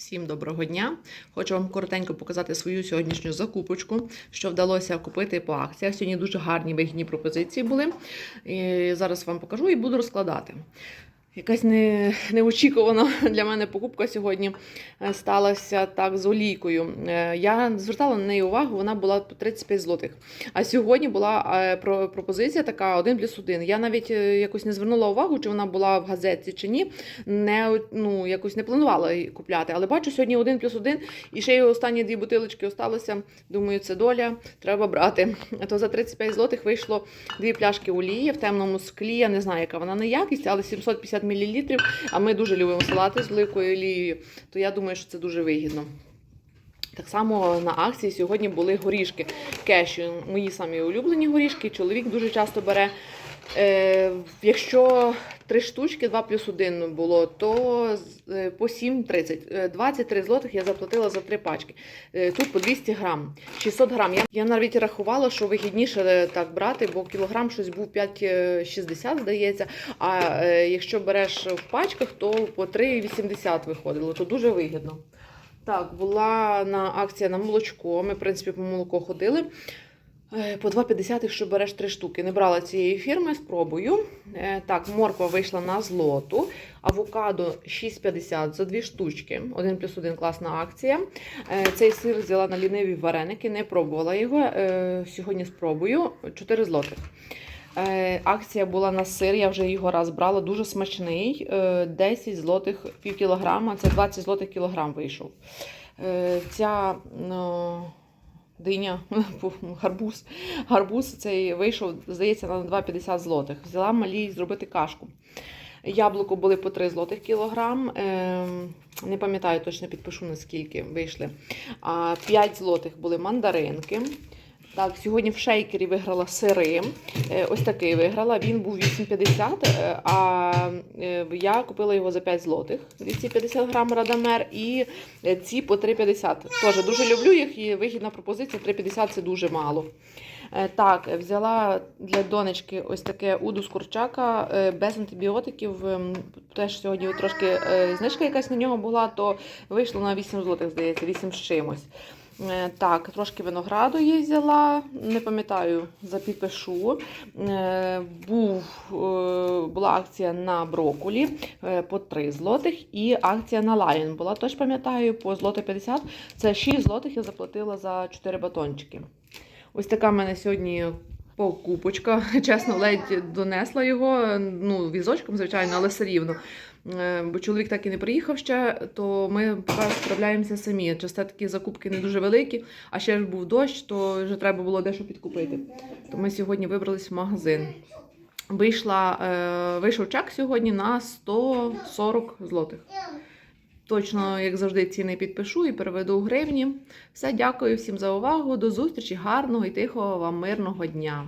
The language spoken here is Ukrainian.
Всім доброго дня! Хочу вам коротенько показати свою сьогоднішню закупочку, що вдалося купити по акціях. Сьогодні дуже гарні вигідні пропозиції були. І зараз вам покажу і буду розкладати. Якась не, неочікувана для мене покупка сьогодні е, сталася так з олійкою. Е, Я звертала на неї увагу, вона була по 35 злотих. А сьогодні була е, пропозиція така 1 плюс 1. Я навіть якось не звернула увагу, чи вона була в газеті чи ні. Не, ну, якось не планувала її купляти. Але бачу сьогодні 1 плюс 1, і ще й останні дві бутилочки осталося. Думаю, це доля, треба брати. А то за 35 злотих вийшло дві пляшки олії в темному склі. Я не знаю, яка вона на якість, але 750 мл. А ми дуже любимо салати з великою олією, то я думаю, що це дуже вигідно. Так само на акції сьогодні були горішки кешю. Мої самі улюблені горішки. Чоловік дуже часто бере. Е, якщо три штучки, 2 плюс 1 було, то е, по 7,30. Е, 23 злотих я заплатила за три пачки. Е, Тут по 200 грам, 600 грам. Я, навіть рахувала, що вигідніше е, так брати, бо кілограм щось був 5,60, здається. А е, якщо береш в пачках, то по 3,80 виходило, то дуже вигідно. Так, була на акція на молочко. Ми, в принципі, по молоко ходили. Е, По 2,50, якщо береш три штуки. Не брала цієї фірми, спробую. Е, Так, морква вийшла на злоту. Авокадо 6,50 за дві штучки. 1 плюс 1 класна акція. Е, Цей сир взяла на ліниві вареники, не пробувала його. Сьогодні спробую 4 злотих. Акція була на сир, я вже його раз брала, дуже смачний. Е, 10 злотих пів кілограма, це 20 злотих кілограм вийшов. Ця ну, диня, гарбуз, гарбуз цей вийшов, здається, на 2,50 злотих. Взяла малій зробити кашку. Яблуко були по 3 злотих кілограм. Ем, Не пам'ятаю точно підпишу наскільки вийшли. А 5 злотих були мандаринки. Так, сьогодні в шейкері виграла сири. Е, Ось такий виграла. Він був 8,50, е, а е, я купила його за 5 злотих. 250 грам радамер і ці по 3,50. Теж дуже люблю їх і вигідна пропозиція. 3,50 це дуже мало. Так, взяла для донечки ось таке уду з курчака без антибіотиків. Ем, Теж сьогодні трошки знижка якась на нього була, то вийшло на 8 злотих, здається, 8 з чимось. Е, Так, трошки винограду їй взяла, не пам'ятаю, запіпишу. Е, Був, е, була акція на брокколі е, по 3 злотих і акція на лайн була, теж пам'ятаю, по злоти 50. Це 6 злотих я заплатила за 4 батончики. Ось така в мене сьогодні покупочка. Чесно, ледь донесла його. Ну, візочком, звичайно, але все рівно. Е, Бо чоловік так і не приїхав ще, то ми поки справляємося самі. Часто такі закупки не дуже великі, а ще ж був дощ, то вже треба було дещо підкупити. То ми сьогодні вибрались в магазин. Вийшла, е, вийшов чек сьогодні на 140 злотих. Точно, як завжди, ціни підпишу і переведу у гривні. Все, дякую всім за увагу. До зустрічі, гарного і тихого вам мирного дня.